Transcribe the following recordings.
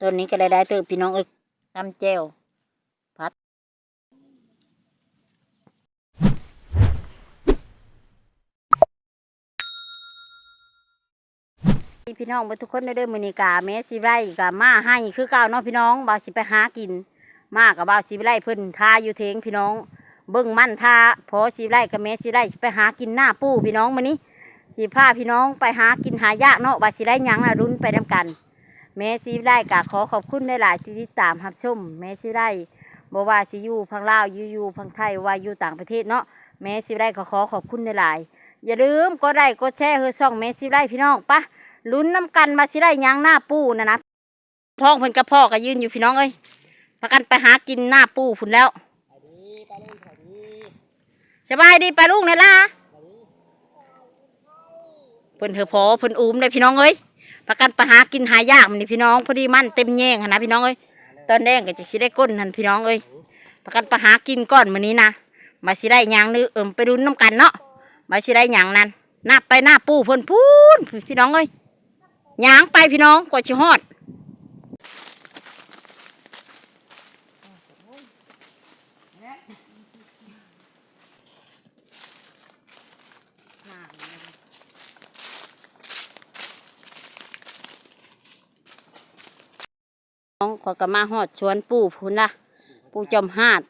ต้นนี้ก็ได้ได้ติบพี่น้องเอ้ยตำแจ่วพัดพี่น้องทุกคนเด้เด้อมือนี้กาแม่สิไร่กามาให้คือเก่าเนาะพี่น้องบ่าวสิไปหากิน มากับบ่าวสิไร่เพิ่นทาอยู่เทงพี่น้อง เบิ่งมั่นทาพอสิไร่กับแม่สิไร่ไปหากินหน้าปูพี่น้องมือนี้สิพาพี่น้องไปหากินหายากเนาะบ่าวสิไร่ยังนะรุนไปนํกัน แม่สิไร่กะขอขอบคุณในหลายที่ติดตามรับชมแม่สิไร่บ่ว่าสิอยู่พังลาวอยู่อยู่พังไทยว่าอยู่ต่างประเทศเนาะแม่สิไร่ก็ขอขอบคุณในหลายอย่าลืมกดไลค์กดแชร์เฮือช่องแม่สิไร่พี่น้องปะลุ้นน้ำกันมาสิได้หยังหน้าปูนะนะพ่องเพิ่นกับพ่อก็ยืนอยู่พี่น้องเอ้ยพากันไปหากินหน้าปูพุ่นแล้วสบายดีไปลุงเนี่ยล่ะเพิ่นเถอะพอเพิ่นอุ้มเลยพี่น้องเอ้ย พากันปะหากินหายากมันนี่พี่น้องพอดีมันเต็มแย่งหั้นนะพี่น้องเอ้ยตอนแดงก็จะสิได้ก้นนั่นพี่น้องเอ้ยพากันปะหากินก่อนมื้อนี้นะมาสิได้หยังนึเอิมไปดูน้ำกันเนาะมาสิได้หยังนั่นนับไปหน้าปูเพิ่นพูนพี่น้องเอ้ยยางไปพี่น้องกว่าชิฮอด องขอยก็มาฮอดชวนปู่พุ่นละปู่จอมหาด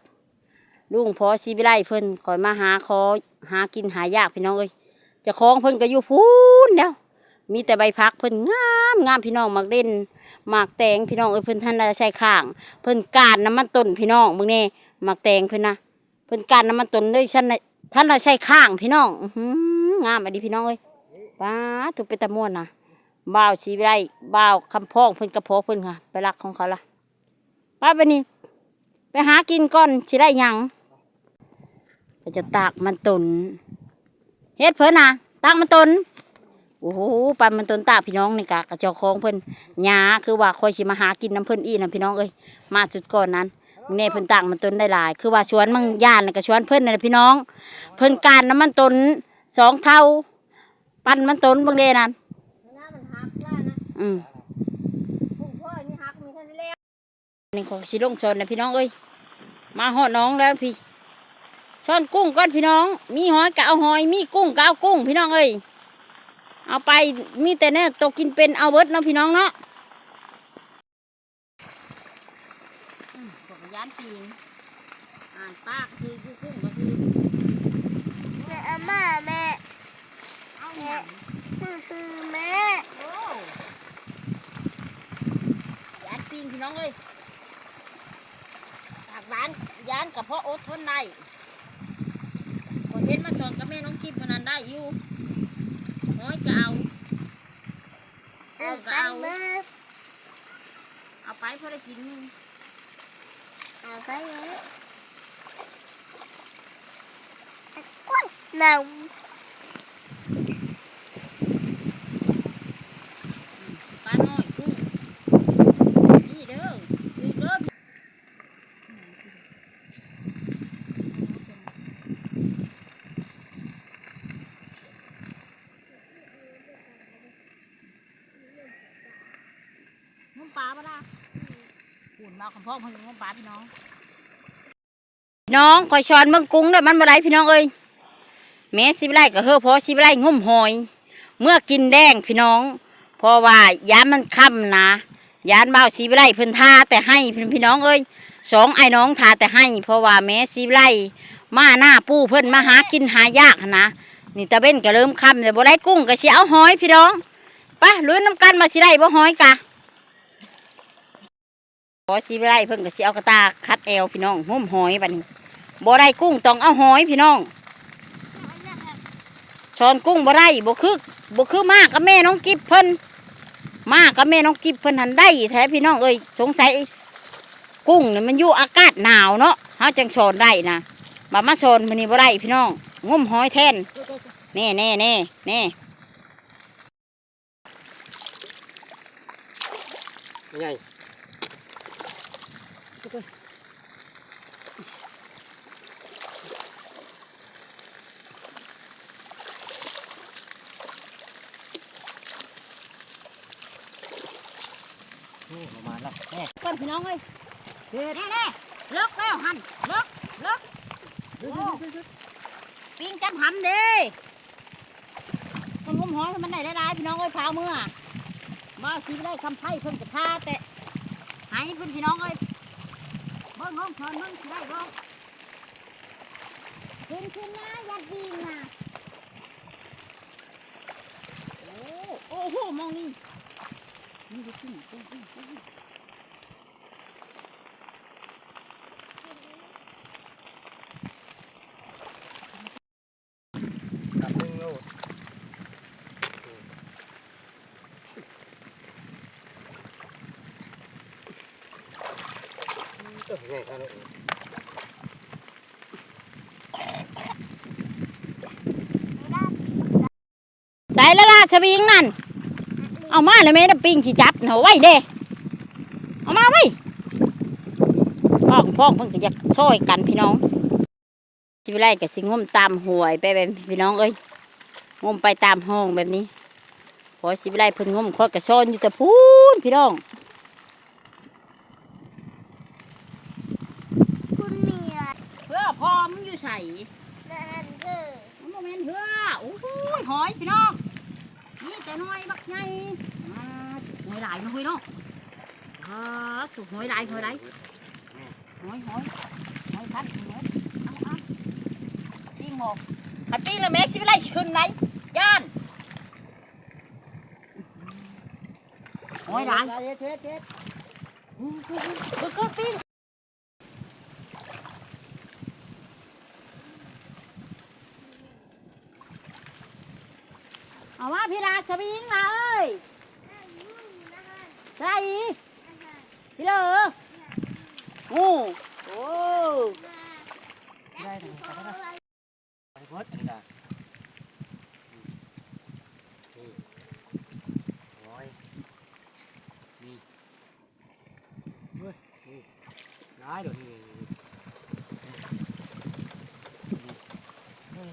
ลุงพอซีวิไลเพิ่นคอยมาหาขอหากินหายากพี่น้องเอ้ยเจะคล้าของเพิ่นก็อยู่พูนเดียวมีแต่ใบพักเพิ่นงามงามพี่น้องมักเด่นมักแตงพี่น้องเอ้ยเพิ่นท่านได้ใช้ข้าง เพิ่นกาดน้ำมันต้นพี่น้องมึงเนี่มักแตงเพิ่นนะเพิ่นกาดน้ำมันต้นเลยฉันน่ะท่านได้ใช้ข้างพี่น้องอื้อหืองามอันนี้พี่น้องเอ้ยป้าถูกไปตะม่วนนะ บ่าวสีไรบ่าวคำพ้องเพิ่นกระเพาะเพิ่นค่ะ ไปรักของเขาละป้าไปนี่ไปหากินก่อนสิได้หยังก็จะตากมันตนเฮ็ดเพิ่นน่ะตากมันตนโอ้โหปันมันตนตาพี่น้องนี่กะกระเจาของเพิ่นหญ้าคือว่าคอยสิมาหากินน้ำเพิ่นอีนะพี่น้องเอ้ยมาสุดก่อนนั้นแน่เพิ่นตางมันตนได้หลาย คือว่าสวนมังย่านน่ะก็สวนเพิ่นน่ะพี่น้อง เพิ่นการน้ำมันตนสองเท่า ปันมันตนบางเดนั้นามันหักว่านะ อืมพุ่งพ่อนี่หักมีท่านแล้วนี่ของสิลงชนนะพี่น้องเอ้ยมาหอดน้องแล้วพี่ช้อนกุ้งก่อนพี่น้อง มีหอยก็เอาหอย มีกุ้งก็เอากุ้ง พี่น้องเอ้ยเอาไปมีแต่เนี่ยตกกินเป็นเอาเบิดเนาะพี่น้องเนาะอืมบอกว่าย้านตีนอ่านปากคือคือกุ้งก็คือแม่อาม่าแม่เอาหนังคือคือแม่ โอ้ย้านตีนพี่น้องเอ้ยปากหวานย้านกับพ่ออดทนได้คนเห็นมาสอนกับแม่น้องกิบมันนั้นได้อยู่น้อยก็เอาเอาไปมือเอาไปเพื่อได้กินนี่เอาไปมือกุ้งหนาว ปลาน้อยกุ้งนี่เด้อคือเด้อมุ้งปลาปะล่ะหุ่นมาของพ่อเพิ่งมุ้งปลาพี่น้อง น้องคอยช้อนเบิ่งกุ้งเด้อมันบ่ได้พี่น้องเอ้ยแม่สิบไร่ก็เฮอพอสิบไร่งุ่มหอย เมื่อกินแดงพี่น้อง เพราะว่ายานมันค่ำนะยานเบาสีไร่เพิ่นทาแต่ให้พี่พี่น้องเอ้ยสองไอ้น้องทาแต่ให้ เพราะว่าแม่สีไร่มาหน้าปูเพิ่นมาหากินหายากนะนี่ตะเบ้นก็เริ่มค่ำแต่บ่ได้กุ้งก็เสิเอาหอยพี่น้องไปลุ้นน้ำกันมาสิได้บ่หอยกะ พอสีไร่เพิ่นก็สิเอากระตาคัดแอวพี่น้องหุ้มหอยบัดนี้บ่ได้กุ้งต้องเอาหอยพี่น้องช้อนกุ้งบ่ได้บ่คือบ่คือมากกับแม่น้องกิบเพิ่นมากกับแม่น้องกิบเพิ่นหันได้แท้พี่น้องเอ้ยสงสัยกุ้งเนี่ยมันอยู่อากาศหนาวเนาะเฮาจังสอนได้นะบามาสอนมันนี่บ่ได้พี่น้องงุ่มหอยแทนแน่แน่แน่แน่ใหญ่ นี่ประมาณละแม่ ก่อน พี่น้องเอ้ยเด็ดแน่ๆเลิกแล้วหันเลิกเลิกโอ้ปิ้งจังหำเด้มันงมหอยให้มันได้ได้พี่น้องเอ้ยพาวเมื่อมาสิได้คำไพ่เพิ่นกระทาแต่หายเพิ่นพี่น้องเอ้ยเบิ่งน้องชอนเบิ่งสิได้บ่ขึ้นขึ้นนะอย่าดีนะโอ้โอ้โหมองนี่นี่ดูขึ้นขึ้นขึ้นขึ้น กับหนึ่งโลเออไงครับ ใส่ล้วล่ะสวิงนั่น เอามาเลยแม่น้ปิงสิจับเอาไว้เด้ เอามาไว้พ้องพ้องเพิ่นก็อยากช่วยกันพี่น้องสิไปไล่ก็สิงมตามหวยไปแบบพี่น้องเอ้ยงมไปตามห้องแบบนี้พอสิไปไล่เพิ่นงมคอกระซ่อนอยู่แต่พูนพี่น้อง คุณเมีย เพื่อพ อมึงอยู่ใส่นั่นคือมันโมเมนเพื่อโอ้โหหอยพี่น้อง นี่แต่น้อยบักใหญ่อ่าหอยหลายมาคุยเนาะอ่าถูกหอยหลายหอยหลายหอยหอยหอยทัดหอยเอาเอาปิ้งหมกหัดปิ้งแล้วแม่สิไปไล่สิขึ้นไหนย่านหอยหลายเช็ดเช็ดเช็ดคือคือปิ้งเอา ว่าพี่ลาสวิงมาเอ้ยใส่พี่เลอโอ้โอ้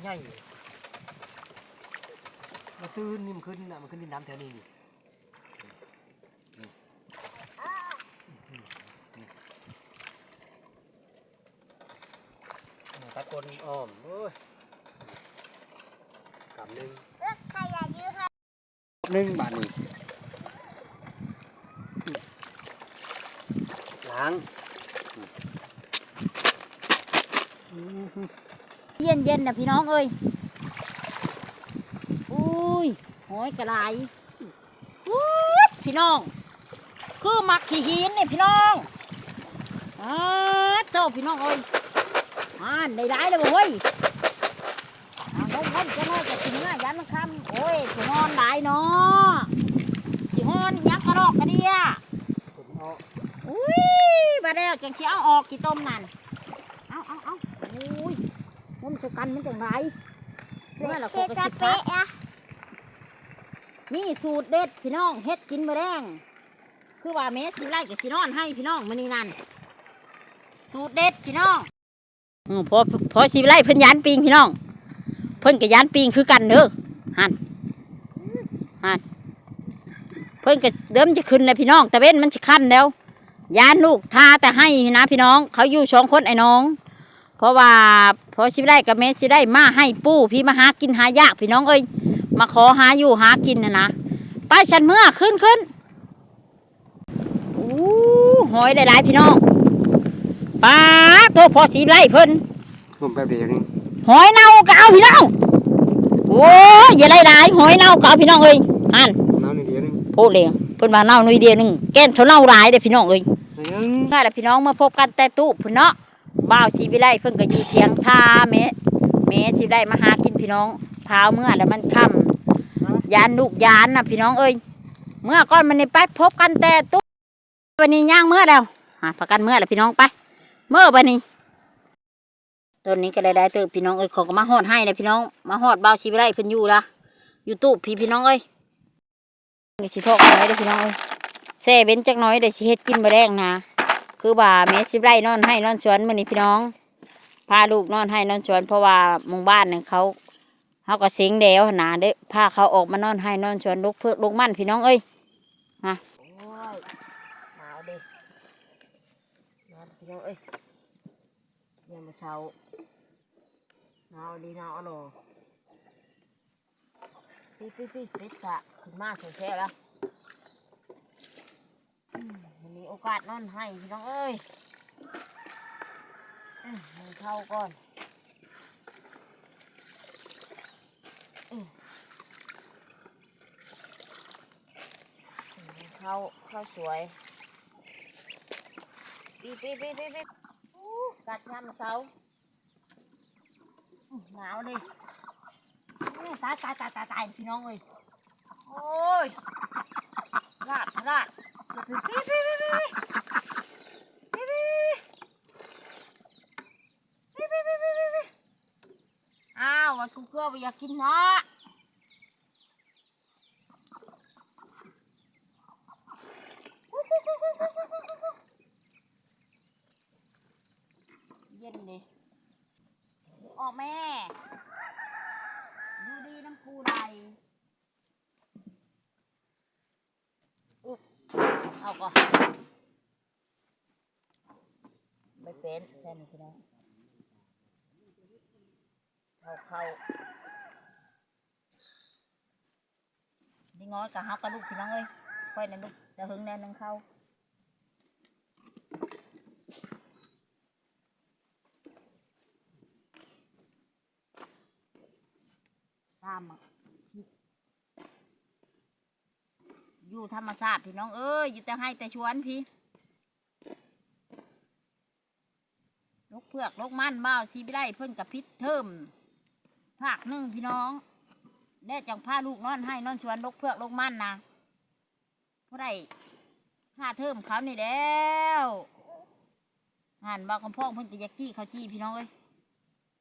ไคืนนี่มันขึ้นนะมันขึ้นดินน้ำแถวนี้นี่ตะกนอ้อมโอ้ยกำหนึ่งหนึ่งบาทนี่ล้างเย็นเย็นๆนะพี่น้องเอ้ย ยหอยกระไรอุ้ยพี่น้อง คือมักขี้หินนี่พี่น้องอ้าเจ้าพี่น้องเอ้ยอ่านได้ได้เลยบ่เว้ยเอาลงลงจะน้อยจะถึงหน้ายันมันคำโอ้ยสิฮอนได้เนาะสิฮอนยักกระดอกกระเดียผมเอาอุ้ยบาแล้วจังสิเอาออกกี่ต้มนั่นเอาเอาเอาอุ้ยมันจะกันมันจังไรเมื่อเราเชก็จะสิพัเป๊ะกอะ นี่สูตรเด็ดพี่น้องเฮ็ดกินมาแดงคือว่าเมสสิไล่กับสินอนให้พี่น้องมื้อนี้นั่นสูตรเด็ดพี่น้องอพอพอสิไล่เพิ่นยานปิงพี่น้อง เพิ่นกับยานปิงคือกันเด้อหันหันเพิ่นก็เดิมจะขึ้นเลยพี่น้องแต่เว้นมันจะคันแล้วยานลูกทาแต่ให้นะพี่น้อง เขาอยู่สองคนไอ้น้อง เพราะว่าพอสิไล่กับเมสสิได้มาให้ปู้พี่มาหากินหายากพี่น้องเอ้ย มาขอหาอยู่หากินนะนะไปฉันเมื่อขึ้นขึ้นอู้หอยได้หลายพี่น้องปลาตัวพอสีไล่เพิ่นผมแป๊บเดียวนึงหอยเน่าก็เอาพี่น้องโอ้ยอย่าไล่หลายหอยเน่าก็เอาพี่น้องเอ้ยหันน้ำนิดเดียวนึงโพดเลยเพิ่นว่าเน่าหน่อยเดียวหนึงแก้นเขาเน่าหลายเด้อพี่น้องเอ้ยยังง่ายแหละพี่น้องมาพบกันแต่ตู้พุ่นเนาะบ่าวสีวิไลเพิ่นก็อยู่เทียงท่าเมเมสีวิไลมาหากินพี่น้องพาวเมื่อแล้วมันค่ำ ยานลูกยานนะพี่น้องเอ้ยเมื่อก่อนมันนี่ไปพบกันแต่ตู้วันนี้ย่างเมื่อแล้วหาประกันเมื่อแล้วพี่น้องไป เมื่อวันนี้ต้นนี้ก็ได้ได้เติบพี่น้องเอ้ยเขอก็มาฮอดให้เลยพี่น้องมาฮอดเบาวสีวิไลเพิ่นอยู่ละอยู่ตู้พี่พี่น้องเอ้ยนี่สิทอกน้อยเด้อพี่น้องเอ้ยแซ่เว้นจักน้อยเดี๋ยวสิเฮ็ดกินบ่แรงนะคือว่าเมสิไร่นอนให้นอนสวนมื้อนี้พี่น้องพาลูกนอนให้นอนสวนเพราะว่ามู่บ้านเนี่ยเขา เขาก็เสียงเดวหนาเด้พาเขาออกมานอนให้นอนสวนลูกเพื่อลูกมั่นพี่น้องเอ้ยมาเด้นอนพี่น้องเอ้ยยามมื้อเช้าหนาวดีหนาวอะเนาะพี่พี่พี่เป็ดกะขึ้นมาแซ่ๆแล้วมันมีโอกาสนอนให้พี่น้องเอ้ยมันเข้าก่อน ข้าวข้าวสวยปีปีปีปีปีกัดยามเสาหนาวดิตายตายตายตายตายพี่น้องเอ้ยโอ้ยราดราดปีปีปีปีปีปีปีปีปีปีปีอ้าววันกูเกลือไปอยากกินเนาะ เย็นดิออกแม่ ดูดีน้ำปูไหลอุ๊ย เอาก่อนไปเป็นใช่ไหมพี่น้องเข้าเข้านี่ง้อยกับฮักกับลูกพี่น้องเอ้ยค่อยนั่นลูกจะหึงแน่นึงเข้าตามอะพริก อยู่ธรรมชาติพี่น้องเอ้ยอยู่แต่ให้แต่ชวนพี่ลูกเพือกลูกมันเบ้าซีบิได้เพิ่นกับพิษเทิมภาคหนึ่งพี่น้องแน่จังพาลูกนอนให้นอนชวนลูกเพือกลูกมันนะผู้ใดค่าเทิมเขานี่แล้วหันบ่าคำพ่องเพิ่นก็อยากจี้เขาจี้พี่น้องเอ้ย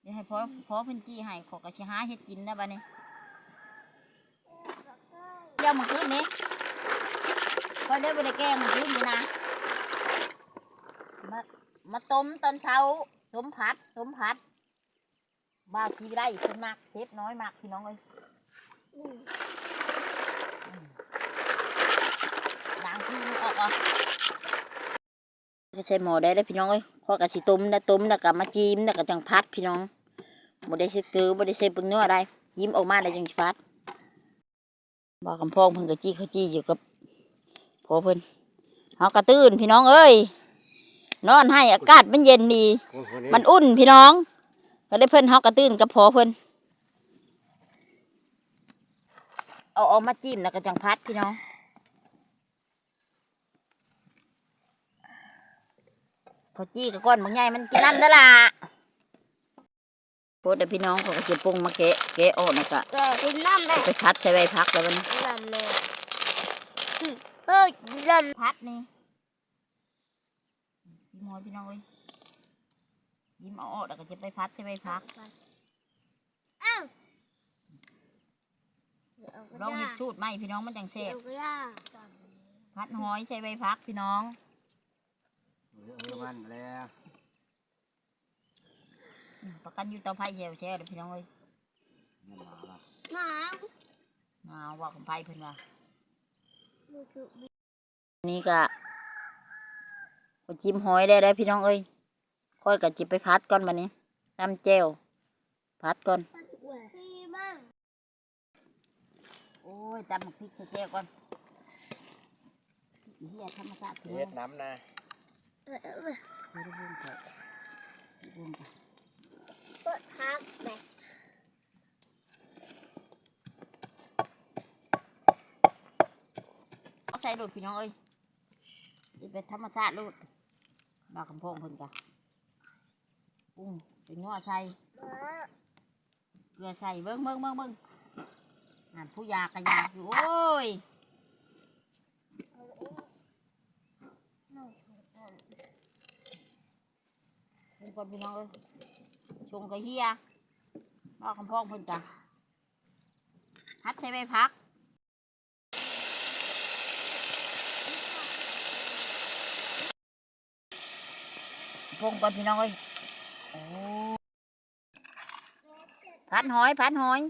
เดี๋ยวให้พ่อพ่อเพิ่นจี้ให้ขอกระชิหาเฮ็ดกินนะบัดนี้เดี๋ยวมาคืนนี้ พอได้บ่ได้แกงมาคืนนี้นะมามาต้มตอนเช้าต้มผัดต้มผัดบาวสีได้เพิ่นมากเซฟน้อยมากพี่น้องเอ้ยล้างที่มันออกอะก็ใช้หมอได้แล้วพี่น้องเอ้ยข้อกระสิต้มแล้วต้มแล้วก็มาจิ้มแล้วก็จังพัดพี่น้องบ่ได้ใส่เกลือบ่ได้ใส่เปึงนัวออะไรยิ้มออกมาได้จังพัดบอกคำพ้องเพิ่นก็จี้เขาจี้อยู่กับ พ่อเพิ่นเฮากระตื้นพี่น้องเอ้ยนอนให้อากาศมันเย็นดี มันอุ่นพี่น้อง ก็เลยเพิ่นเฮากระตื้นกับพ่อเพิ่นเอาออกมาจิ้มแล้วก็จังพัดพี่น้องเขาจี้กับก้อนบางใหญ่มันกินน้ำเด้อล่ะโพดเด้อพี่น้องเขาก็สิปรุงมาแกะแกะออกนะกะแต่กินน้ำได้ไปพัดใส่ใบพักแล้วมันน้ำเลย เฮ้ยเล่นพัดนี่ยิ้มหอยพี่น้องเอ้ยยิ้มเอาออกแล้วก็จะไปพัดใส่ใบพักอ้าวลองเห็ดสูตรไหมพี่น้องมันจังเสเดี๋บยวก็ย่าพัดหอยใส่ใบพักพี่น้องเออมันมาแล้วอืมประกันอยู่เตาไผ่แช่แช่เลยพี่น้องเอ้ยเนี่ยหมาละหนาวมาว่าของไผ่เพิ่นว่าดูดู นี่ก็ก็จิ้มหอยได้ได้วพี่น้องเอ้ยค่อยกับจิบไปพัดก่อนบันนี้ตำแจ่วพัดก่อนพี่บ้างโอ้ยตำหมักพริกใส่แจ่วก่อนอีเหี้ยธรรมชาติพี่น้เฮ็อดงน้ำนะเออเออซื้อได้บุญเถอะบุญเถอะเปิดพักแบบ เอา ใส่โดดพี่น้องเอ้ยนี่เป็นธรรมชาติโลดบาคำพงเพิ่นกะปุ้งเป็นนัวใส่เกลือใส่เบิ้งเบิ้งเบิ้งเบิ้งนั่นผู้ยากระยาอยู่โอ้ยน้องเพิ่นก่อนพี่น้องเอ้ยชงกระเฮียบาคำพงเพิ่นกะพัดใส่ใบพัก พงก่อนพี่น้องเอ้ยผัดหอยผัดหอย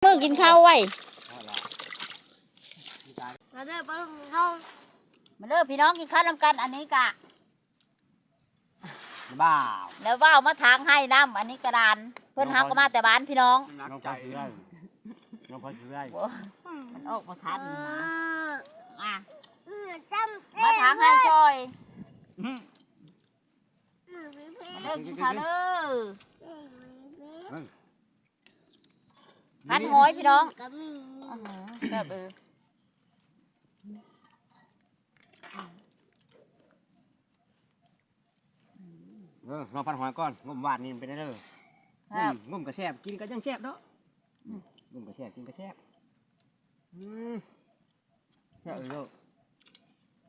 เมือกินข้าวไว้มาเด้อปลาลงข้าวมาเด้อพี่น้องกินข้าวลำกันอันนี้กะ บ้าแล้วว่าวมาทางให้น้ำอันนี้กระดาน เพิ่นหักก็มาแต่บ้านพี่น้องน้องพอซื้อได้น้องพอซื้อได้มันออกมาทันนะอะอืมจำมาทางให้ช่อยอืมอืมพี่พี่มาเด้อกินข้าวเด้อพี่พันหอยพี่น้องก็มีนี่อื้อหือแบบเออ เออลองพันหอยก่อนงมหวานนี่มันเป็นได้เด้อครับงมกระแซบกินก็ยังแซบเนาะอืมงมกระแซบกินกระแซบอืมแซ่บเออเด้อ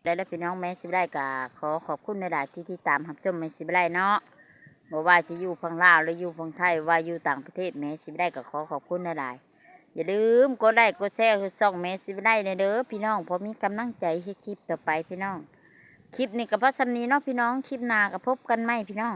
ได้แล้วพี่น้องแม่สิบได้กะขอขอบคุณในหลายๆที่ที่ตามรับชมแม่สิบได้เนาะบ่ว่าจะอยู่ฝั่งลาวหรืออยู่ฝั่งไทยว่าอยู่ต่างประเทศแม่สิบได้ก็ขอขอบคุณในหลายๆอย่าลืมกดไลค์กดแชร์คือส่องแม่สิบได้เด้อพี่น้องเพอมีกำลังใจให้คลิปต่อไปพี่น้อง คลิปนี้กับพ่อสำนีเนาะพี่น้อง คลิปหนาก็พบกันไหมพี่น้อง